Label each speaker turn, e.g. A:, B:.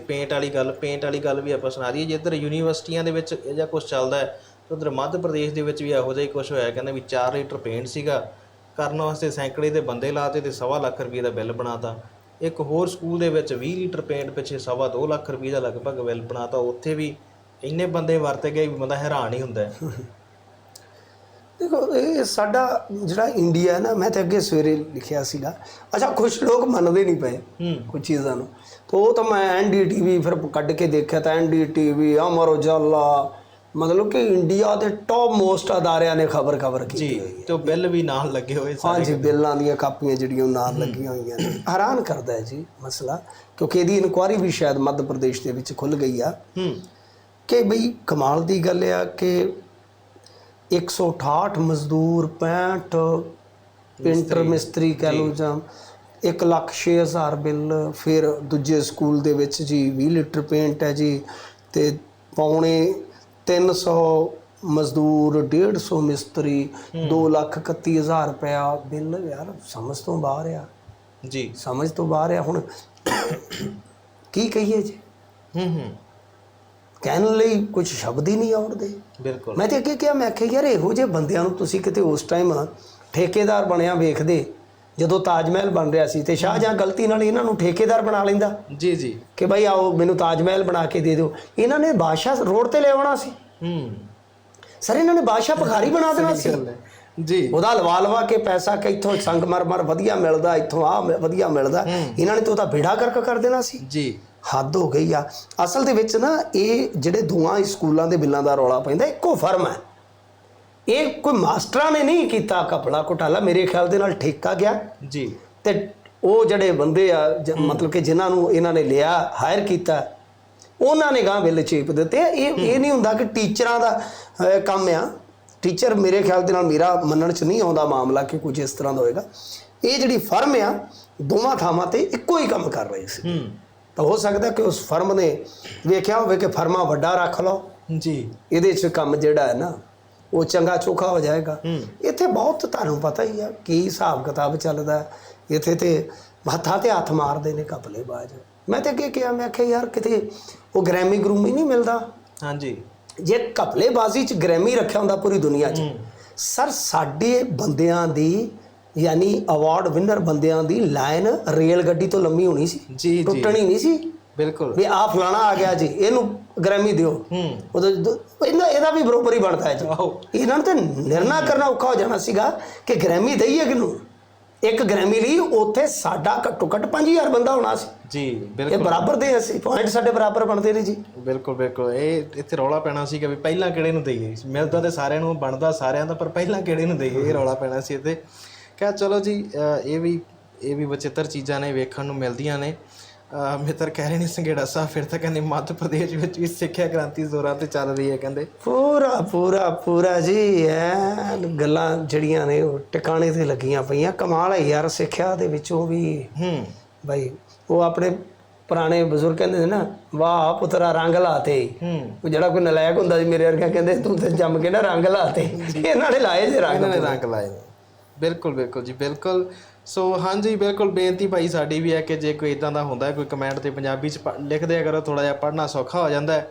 A: Paint ਵਾਲੀ ਗੱਲ paint ਵਾਲੀ ਗੱਲ ਵੀ ਆਪਾਂ ਸੁਣਾ ਦਈਏ। ਜੇ ਇੱਧਰ ਯੂਨੀਵਰਸਿਟੀਆਂ ਦੇ ਵਿੱਚ ਇਹ ਜਿਹਾ ਕੁਝ ਚੱਲਦਾ ਹੈ ਉਧਰ ਮੱਧ ਪ੍ਰਦੇਸ਼ ਦੇ ਵਿੱਚ ਵੀ ਇਹੋ ਜਿਹਾ ਹੀ ਕੁਝ ਹੋਇਆ। ਕਹਿੰਦੇ ਵੀ 4 ਲੀਟਰ ਪੇਂਟ ਸੀਗਾ, ਕਰਨ ਵਾਸਤੇ ਸੈਂਕੜੇ ਦੇ ਬੰਦੇ ਲਾਤੇ ਤੇ ਸਵਾ ਲੱਖ ਰੁਪਏ ਦਾ ਬਿੱਲ ਬਣਾਤਾ। ਇੱਕ ਹੋਰ ਸਕੂਲ ਦੇ ਵਿੱਚ 20 ਲੀਟਰ ਪੇਂਟ ਪਿੱਛੇ ਸਵਾ ਦੋ ਲੱਖ ਰੁਪਏ ਦਾ ਲਗਭਗ ਬਿੱਲ ਬਣਾਤਾ। ਉੱਥੇ ਵੀ ਇੰਨੇ ਬੰਦੇ ਵਰਤੇ ਗਏ ਵੀ ਬੰਦਾ ਹੈਰਾਨ ਹੀ ਹੁੰਦਾ
B: ਦੇਖੋ ਇਹ ਸਾਡਾ ਜਿਹੜਾ ਇੰਡੀਆ ਹੈ ਨਾ ਮੈਂ ਤਾਂ ਅੱਗੇ ਸਵੇਰੇ ਲਿਖਿਆ ਸੀਗਾ। ਅੱਛਾ ਕੁਝ ਲੋਕ ਮੰਨਦੇ ਨਹੀਂ ਪਏ ਕੁਝ ਚੀਜ਼ਾਂ ਨੂੰ। ਤਾਂ ਉਹ ਤਾਂ ਮੈਂ ਐਨਡੀਟੀਵੀ ਫਿਰ ਕੱਢ ਕੇ ਦੇਖਿਆ ਤਾਂ ਐਨਡੀਟੀਵੀ ਅਮਰ ਉਜਾਲਾ ਮਤਲਬ ਕਿ ਇੰਡੀਆ ਦੇ ਟੌਪ ਮੋਸਟ ਅਦਾਰਿਆਂ ਨੇ ਖਬਰ ਖਬਰ ਕੀਤੀ ਹੋਈ ਹੈ।
A: ਤੇ ਬਿੱਲ ਵੀ ਨਾਲ ਲੱਗੇ ਹੋਏ ਸਾਰੇ।
B: ਹਾਂਜੀ ਬਿੱਲਾਂ ਦੀਆਂ ਕਾਪੀਆਂ ਜਿਹੜੀਆਂ ਨਾਲ ਲੱਗੀਆਂ ਹੋਈਆਂ ਨੇ। ਹੈਰਾਨ ਕਰਦਾ ਹੈ ਜੀ ਮਸਲਾ ਕਿਉਂਕਿ ਇਹਦੀ ਇਨਕੁਆਰੀ ਵੀ ਸ਼ਾਇਦ ਮੱਧ ਪ੍ਰਦੇਸ਼ ਦੇ ਵਿੱਚ ਖੁੱਲ ਗਈ ਆ।
A: ਹੂੰ।
B: ਕਿ ਬਈ ਕਮਾਲ ਦੀ ਗੱਲ ਆ ਕਿ 168 ਮਜ਼ਦੂਰ 65 ਪੇਂਟਰ ਮਿਸਤਰੀ। ਕਹਿ ਲਓ ਜਾਂ। 1 ਲੱਖ 6000 ਬਿੱਲ ਫਿਰ ਦੂਜੇ ਸਕੂਲ ਦੇ ਵਿੱਚ ਜੀ 20 ਲੀਟਰ ਪੇਂਟ ਹੈ ਜੀ ਤੇ ਪੌਣੇ 300 ਮਜ਼ਦੂਰ 150 ਮਿਸਤਰੀ 2 ਲੱਖ 31000 ਰੁਪਇਆ ਬਿੱਲ ਯਾਰ ਸਮਝ ਤੋਂ ਬਾਹਰ ਆ।
A: ਜੀ।
B: ਸਮਝ ਤੋਂ ਬਾਹਰ ਆ। ਹੁਣ ਕੀ ਕਹੀਏ ਜੀ?
A: ਹੂੰ ਹੂੰ।
B: ਕਹਿਣ ਲਈ ਕੁਝ ਸ਼ਬਦ ਹੀ ਨਹੀਂ ਆਉਂਦੇ
A: ਬਿਲਕੁਲ।
B: ਮੈਂ ਤੇ ਅੱਗੇ ਕਿਹਾ ਮੈਂ ਕਿਹਾ ਯਾਰ ਇਹੋ ਜਿਹੇ ਬੰਦਿਆਂ ਨੂੰ ਤੁਸੀਂ ਕਿਤੇ ਉਸ ਟਾਈਮ ਠੇਕੇਦਾਰ ਬਣਿਆ ਵੇਖਦੇ ਜਦੋਂ ਤਾਜ ਮਹਿਲ ਬਣ ਰਿਹਾ ਸੀ ਤੇ ਸ਼ਾਹਜਹਾਂ ਗਲਤੀ ਨਾਲ ਇਹਨਾਂ ਨੂੰ ਠੇਕੇਦਾਰ ਬਣਾ ਲੈਂਦਾ?
A: ਜੀ ਜੀ।
B: ਕਿ ਭਾਈ ਆਓ ਮੈਨੂੰ ਤਾਜ ਮਹਿਲ ਬਣਾ ਕੇ ਦੇ ਦਿਓ। ਇਹਨਾਂ ਨੇ ਬਾਦਸ਼ਾਹ ਰੋਡ ਤੇ ਲਿਆਉਣਾ ਸੀ।
A: ਹੂੰ।
B: ਸਰ ਇਹਨਾਂ ਨੇ ਬਾਦਸ਼ਾਹ ਭਿਖਾਰੀ ਬਣਾ ਦੇਣਾ ਸੀ।
A: ਜੀ।
B: ਉਹਦਾ ਲਵਾ ਲਵਾ ਕੇ ਪੈਸਾ ਕਿ ਇੱਥੋਂ ਸੰਗਮਰਮਰ ਵਧੀਆ ਮਿਲਦਾ ਇੱਥੋਂ ਆ ਵਧੀਆ ਮਿਲਦਾ। ਇਹਨਾਂ ਨੇ ਤਾਂ ਉਹਦਾ ਕਰਕ ਕਰ ਦੇਣਾ ਸੀ।
A: ਜੀ।
B: ਹੱਦ ਹੋ ਗਈ ਆ। ਅਸਲ ਦੇ ਵਿੱਚ ਨਾ ਇਹ ਜਿਹੜੇ ਦੋਵਾਂ ਸਕੂਲਾਂ ਦੇ ਬਿੱਲਾਂ ਦਾ ਰੌਲਾ ਪੈਂਦਾ ਇੱਕੋ ਫਰਮ ਹੈ। ਇਹ ਕੋਈ ਮਾਸਟਰਾਂ ਨੇ ਨਹੀਂ ਕੀਤਾ ਕਪੜਾ ਘੁਟਾਲਾ ਮੇਰੇ ਖਿਆਲ ਦੇ ਨਾਲ ਠੇਕਾ ਗਿਆ।
A: ਜੀ।
B: ਤੇ ਉਹ ਜਿਹੜੇ ਬੰਦੇ ਆ ਮਤਲਬ ਕਿ ਜਿਨ੍ਹਾਂ ਨੂੰ ਇਹਨਾਂ ਨੇ ਲਿਆ ਹਾਇਰ ਕੀਤਾ ਉਹਨਾਂ ਨੇ ਗਾਂ ਬਿੱਲ ਚੇਪ ਦਿੱਤੇ। ਇਹ ਇਹ ਨਹੀਂ ਹੁੰਦਾ ਕਿ ਟੀਚਰਾਂ ਦਾ ਕੰਮ ਆ। ਟੀਚਰ ਮੇਰੇ ਖਿਆਲ ਦੇ ਨਾਲ ਮੇਰਾ ਮੰਨਣ ਚ ਨਹੀਂ ਆਉਂਦਾ ਮਾਮਲਾ ਕਿ ਕੁਝ ਇਸ ਤਰ੍ਹਾਂ ਦਾ ਹੋਏਗਾ। ਇਹ ਜਿਹੜੀ ਫਰਮ ਆ ਦੋਵਾਂ ਥਾਵਾਂ ਤੇ ਇੱਕੋ ਹੀ ਕੰਮ ਕਰ ਰਹੇ ਸੀ। ਤਾਂ ਹੋ ਸਕਦਾ ਕਿ ਉਸ ਫਰਮ ਨੇ ਵੇਖਿਆ ਹੋਵੇ ਕਿ ਫਰਮਾ ਵੱਡਾ ਰੱਖ ਲਓ।
A: ਜੀ।
B: ਇਹਦੇ 'ਚ ਕੰਮ ਜਿਹੜਾ ਹੈ ਨਾ ਉਹ ਚੰਗਾ ਚੋਖਾ ਹੋ ਜਾਏਗਾ। ਇੱਥੇ ਬਹੁਤ ਤੁਹਾਨੂੰ ਪਤਾ ਹੀ ਆ ਕੀ ਹਿਸਾਬ ਕਿਤਾਬ ਚੱਲਦਾ। ਇੱਥੇ ਤੇ ਹੱਥਾਂ ਤੇ ਹੱਥ ਮਾਰਦੇ ਨੇ ਕਪਲੇ ਬਾਜ। ਮੈਂ ਤੇ ਅੱਗੇ ਕਿਹਾ ਮੈਂ ਕਿਹਾ ਯਾਰ ਕਿਤੇ ਉਹ ਗ੍ਰੈਮੀ ਗਰੂਮੀ ਨਹੀਂ ਮਿਲਦਾ?
A: ਹਾਂਜੀ।
B: ਜੇ ਕਪਲੇਬਾਜ਼ੀ 'ਚ ਗ੍ਰੈਮੀ ਰੱਖਿਆ ਹੁੰਦਾ ਪੂਰੀ ਦੁਨੀਆ 'ਚ ਸਰ ਸਾਡੇ ਬੰਦਿਆਂ ਦੀ ਯਾਨੀ ਅਵਾਰਡ ਵਿਨਰ ਬੰਦਿਆਂ ਦੀ ਲਾਈਨ ਰੇਲ ਗੱਡੀ ਤੋਂ ਲੰਮੀ ਹੋਣੀ ਸੀ
A: ਜੀ
B: ਟੁੱਟਣੀ ਨਹੀਂ ਸੀ।
A: ਬਿਲਕੁਲ।
B: ਵੀ ਆ ਫਲਾਣਾ ਆ ਗਿਆ ਜੀ ਇਹਨੂੰ ਗ੍ਰੈਮੀ ਦਿਓ। ਉਹਦਾ ਇਹਦਾ ਇਹਦਾ ਵੀ ਬਰੋਬਰ ਹੀ ਬਣਦਾ ਹੈ ਜੀ। ਇਹਨਾਂ ਨੂੰ ਤੇ ਨਿਰਣਾ ਕਰਨਾ ਔਖਾ ਹੋ ਜਾਣਾ ਸੀਗਾ ਕਿ ਗ੍ਰੈਮੀ ਦਈਏ ਕਿਨੂੰ ਇੱਕ ਗ੍ਰੈਮੀ ਲਈ ਉੱਥੇ ਸਾਡਾ ਘੱਟੋ ਘੱਟ 5000 ਬੰਦਾ ਹੋਣਾ ਸੀ।
A: ਜੀ
B: ਇਹ
A: ਬਿਲਕੁਲ।
B: ਬਰਾਬਰ ਦੇ ਅਸੀਂ ਪੁਆਇੰਟ ਸਾਡੇ ਬਰਾਬਰ ਬਣਦੇ ਨੇ ਜੀ।
A: ਬਿਲਕੁਲ ਬਿਲਕੁਲ। ਇਹ ਇੱਥੇ ਰੌਲਾ ਪੈਣਾ ਸੀ ਕਿ ਵੀ ਪਹਿਲਾਂ ਕਿਹੜੇ ਨੂੰ ਦਈਏ? ਮਿਲਦਾ ਤੇ ਸਾਰਿਆਂ ਨੂੰ ਬਣਦਾ ਸਾਰਿਆਂ ਦਾ ਪਰ ਪਹਿਲਾਂ ਕਿਹੜੇ ਨੂੰ ਦਈਏ? ਇਹ ਰੌਲਾ ਪੈਣਾ ਸੀ ਇੱਥੇ। ਕਿਹਾ ਚਲੋ ਜੀ ਇਹ ਵੀ ਇਹ ਵੀ ਵਿਚਿੱਤਰ ਚੀਜ਼ਾਂ ਨੇ ਵੇਖਣ ਨੂੰ ਮਿਲਦੀਆਂ ਨੇ। ਮਿੱਤਰ ਕਹਿ ਰਹੇ ਨੇ ਸੰਘੇੜਾ ਸਾਹਿਬ ਫਿਰ ਤਾਂ ਕਹਿੰਦੇ ਮੱਧ ਪ੍ਰਦੇਸ਼ ਵਿੱਚ ਵੀ ਸਿੱਖਿਆ ਕ੍ਰਾਂਤੀ ਜ਼ੋਰਾਂ ਤੇ ਚੱਲ ਰਹੀ ਹੈ ਕਹਿੰਦੇ।
B: ਪੂਰਾ ਪੂਰਾ ਪੂਰਾ ਜੀ ਐ ਗੱਲਾਂ ਜਿਹੜੀਆਂ ਨੇ ਉਹ ਟਿਕਾਣੇ ਤੇ ਲੱਗੀਆਂ ਪਈਆਂ। ਕਮਾਲ ਹੈ ਯਾਰ ਸਿੱਖਿਆ ਦੇ ਵਿੱਚੋਂ ਵੀ।
A: ਹੂੰ।
B: ਭਾਈ ਉਹ ਆਪਣੇ ਪੁਰਾਣੇ ਬਜ਼ੁਰਗ ਕਹਿੰਦੇ ਸੀ ਨਾ ਵਾਹ ਪੁੱਤਰਾ ਰੰਗ ਲਾਤੇ ਉਹ ਜਿਹੜਾ ਕੋਈ ਨਲਾਇਕ ਹੁੰਦਾ ਸੀ ਮੇਰੇ ਵਰਗਾ ਕਹਿੰਦੇ ਤੂੰ ਤੇ ਜੰਮ ਕੇ ਨਾ ਰੰਗ ਲਾਤੇ ਇਹਨਾਂ ਨੇ ਲਾਏ ਜੇ ਰੰਗ
A: ਇਹਨਾਂ ਨੇ ਰੰਗ ਲਾਏ ਬਿਲਕੁਲ ਬਿਲਕੁਲ ਜੀ, ਬਿਲਕੁਲ। ਸੋ ਹਾਂਜੀ, ਬਿਲਕੁਲ ਬੇਨਤੀ ਭਾਈ ਸਾਡੀ ਵੀ ਹੈ ਕਿ ਜੇ ਕੋਈ ਇਦਾਂ ਦਾ ਹੁੰਦਾ, ਕੋਈ ਕਮੈਂਟ ਤੇ ਪੰਜਾਬੀ ਚ ਪ- ਲਿਖ ਕਰੋ ਥੋੜਾ ਜਿਹਾ ਪੜ੍ਹਨਾ ਸੌਖਾ ਹੋ ਜਾਂਦਾ